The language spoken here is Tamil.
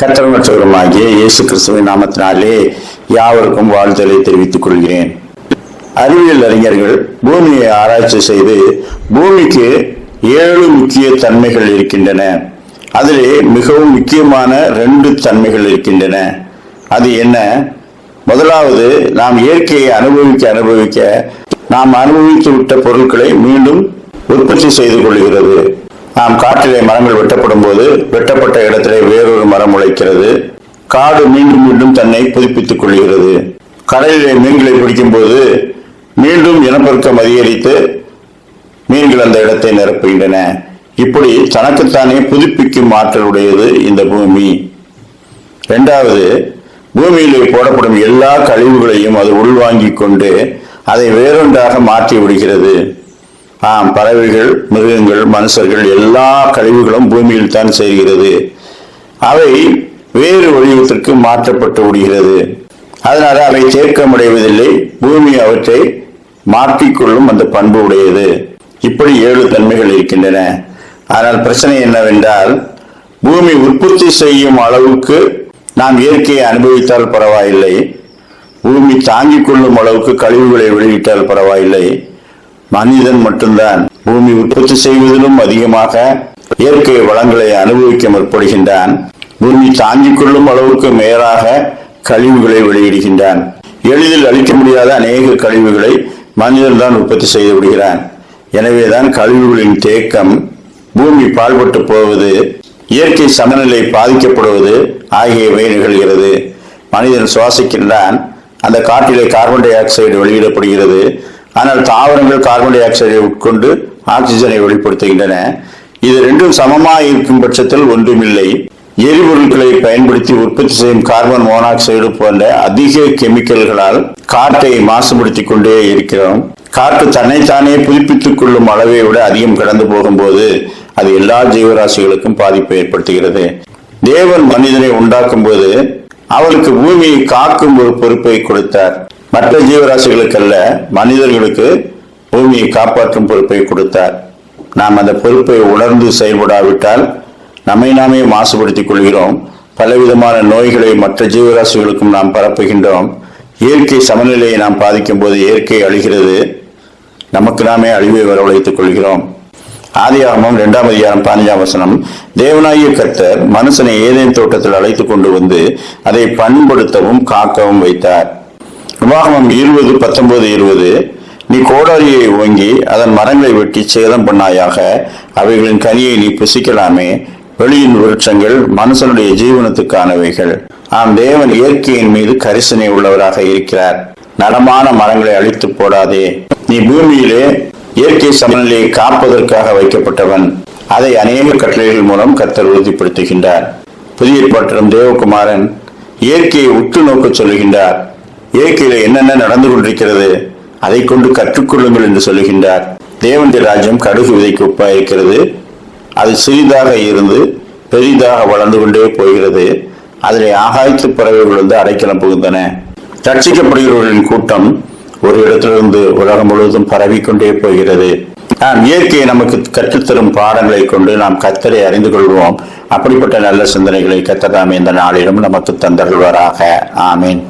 கத்திரமற்றவருமாகிய இயேசு கிறிஸ்துவின் நாமத்தினாலே யாவருக்கும் வாழ்த்தலை தெரிவித்துக் கொள்கிறேன். அறிவியல் அறிஞர்கள் பூமியை ஆராய்ச்சி செய்து பூமிக்கு ஏழு முக்கிய தன்மைகள் இருக்கின்றன. அதிலே மிகவும் முக்கியமான ரெண்டு தன்மைகள் இருக்கின்றன. அது என்ன? முதலாவது நாம் இயற்கையை அனுபவிக்க அனுபவிக்க நாம் அனுபவித்து விட்ட பொருட்களை மீண்டும் உற்பத்தி செய்து கொள்கிறது. நாம் காட்டிலே மரங்கள் வெட்டப்படும் போது வெட்டப்பட்ட இடத்திலே வேறு வைக்கிறது. காடு மீண்டும் மீண்டும் தன்னை புதுப்பித்துக் கொள்கிறது. கடலிலே மீன்களை பிடிக்கும் போது மீண்டும் இனப்பெருக்கம் அதிகரித்து மீன்கள் அந்த இடத்தை நிரப்புகின்றன. இப்படி தனக்குத்தானே புதுப்பிக்கும் ஆற்றல் உடையது இந்த பூமி. இரண்டாவது பூமியிலே போடப்படும் எல்லா கழிவுகளையும் அது உள்வாங்கிக் கொண்டு அதை வேறொன்றாக மாற்றி விடுகிறது. ஆம் பறவைகள் மிருகங்கள் மனுஷர்கள் எல்லா கழிவுகளும் பூமியில் தான் செய்கிறது அவை வேறு வடிவத்திற்கு மாற்றப்பட்டு விடுகிறது அதனால அவை தேக்கமடைவதில்லை பூமி அவற்றை மாற்றிக்கொள்ளும் அந்த பண்பு உடையது. இப்படி ஏழு தன்மைகள் இருக்கின்றன. ஆனால் பிரச்சனை என்னவென்றால் பூமி உற்பத்தி செய்யும் அளவுக்கு நாம் இயற்கையை அனுபவித்தால் பரவாயில்லை. பூமி தாங்கிக் கொள்ளும் அளவுக்கு கழிவுகளை வெளியிட்டால் பரவாயில்லை. மனிதன் மட்டும்தான் பூமி உற்பத்தி செய்வதிலும் அதிகமாக இயற்கை வளங்களை அனுபவிக்க முற்படுகின்றான். பூமி தாங்கிக் கொள்ளும் அளவுக்கு மேலாக கழிவுகளை வெளியிடுகின்றான். எளிதில் அழிக்க முடியாத அநேக கழிவுகளை மனிதன் தான் உற்பத்தி செய்து விடுகிறான். எனவேதான் கழிவுகளின் தேக்கம் பூமி பால்பட்டு போவது இயற்கை சமநிலை பாதிக்கப்படுவது ஆகியவை நிகழ்கிறது. மனிதன் சுவாசிக்கின்றான் அந்த காற்றிலே கார்பன் டை ஆக்சைடு வெளியிடப்படுகிறது. ஆனால் தாவரங்கள் கார்பன் டை ஆக்சைடை உட்கொண்டு ஆக்சிஜனை வெளிப்படுத்துகின்றன. இது ரெண்டும் சமமாக இருக்கும் பட்சத்தில் ஒன்றுமில்லை. எரிபொருட்களை பயன்படுத்தி உற்பத்தி செய்யும் கார்பன் மோனாக்சைடு போன்ற அதிக கெமிக்கல்களால் காற்றை மாசுபடுத்திக் கொண்டே இருக்கிறோம். காற்று தன்னைத்தானே புதுப்பித்துக் கொள்ளும் அளவை விட அதிகம் கடந்து போகும்போது அது எல்லா ஜீவராசிகளுக்கும் பாதிப்பை ஏற்படுத்துகிறது. தேவன் மனிதனை உண்டாக்கும் போது அவருக்கு பூமியை காக்கும் ஒரு பொறுப்பை கொடுத்தார். மற்ற ஜீவராசிகளுக்கல்ல மனிதர்களுக்கு பூமியை காப்பாற்றும் பொறுப்பை கொடுத்தார். நாம் அந்த பொறுப்பை உணர்ந்து செயல்படாவிட்டால் நம்மை நாமே மாசுபடுத்திக் கொள்கிறோம் பலவிதமான நோய்களை மற்ற ஜீவராசிகளுக்கும் நாம் பரப்புகின்றோம். இயற்கை சமநிலையை நாம் பாதிக்கும் போது இயற்கை அழிகிறது. நமக்கு நாமே அழிவை வரவழைத்துக் கொள்கிறோம். ஆதியாகமம் இரண்டாம் அதிகாரம் பதினஞ்சாம் வசனம். தேவனாகிய கர்த்தர் மனுஷனை ஏதேன் தோட்டத்தில் அழைத்துக் கொண்டு வந்து அதை பண்படுத்தவும் காக்கவும் வைத்தார். உபாகமம் இருபது பத்தொன்பது இருபது. நீ கோடாரியை ஓங்கி அதன் மரங்களை வெட்டி சேதம் பண்ணாயாக அவைகளின் கனியை நீ புசிக்கலாமே. வெளியின் விருட்சங்கள் மனுஷனுடைய ஜீவனத்துக்கானவைகள். ஆம் தேவன் இயற்கையின் மீது கரிசனை உள்ளவராக இருக்கிறார். நடமான மரங்களை அழித்து போடாதே. நீ பூமியிலே இயற்கை சமநிலையை காப்பதற்காக வைக்கப்பட்டவன். அதை அநேக கட்டளைகள் மூலம் கத்தர் உறுதிப்படுத்துகின்றார். புதிய பட்டம் தேவகுமாரன் இயற்கையை உற்று நோக்கச் சொல்லுகின்றார். இயற்கையில என்னென்ன நடந்து கொண்டிருக்கிறது அதை கொண்டு கற்றுக்கொள்ளுங்கள் என்று சொல்லுகின்றார். தேவனுடைய ராஜ்யம் கடுகு விதைக்கு ஒப்பாயிருக்கிறது அது சிறிதாக இருந்து பெரிதாக வளர்ந்து கொண்டே போகிறது. அதிலே ஆகாயத்து பறவைகள் வந்து அடைக்கலம் புகுந்தன. ரட்சிக்கப்படுகிறவர்களின் கூட்டம் ஒரு இடத்திலிருந்து உலகம் முழுவதும் பரவிக்கொண்டே போகிறது. நாம் இயற்கையை நமக்கு கற்றுத்தரும் பாடங்களை கொண்டு நாம் கத்தரை அறிந்து கொள்வோம். அப்படிப்பட்ட நல்ல சிந்தனைகளை கத்ததாம் இந்த நாளிலும் நமக்கு தந்தருள்வாராக. ஆமீன்.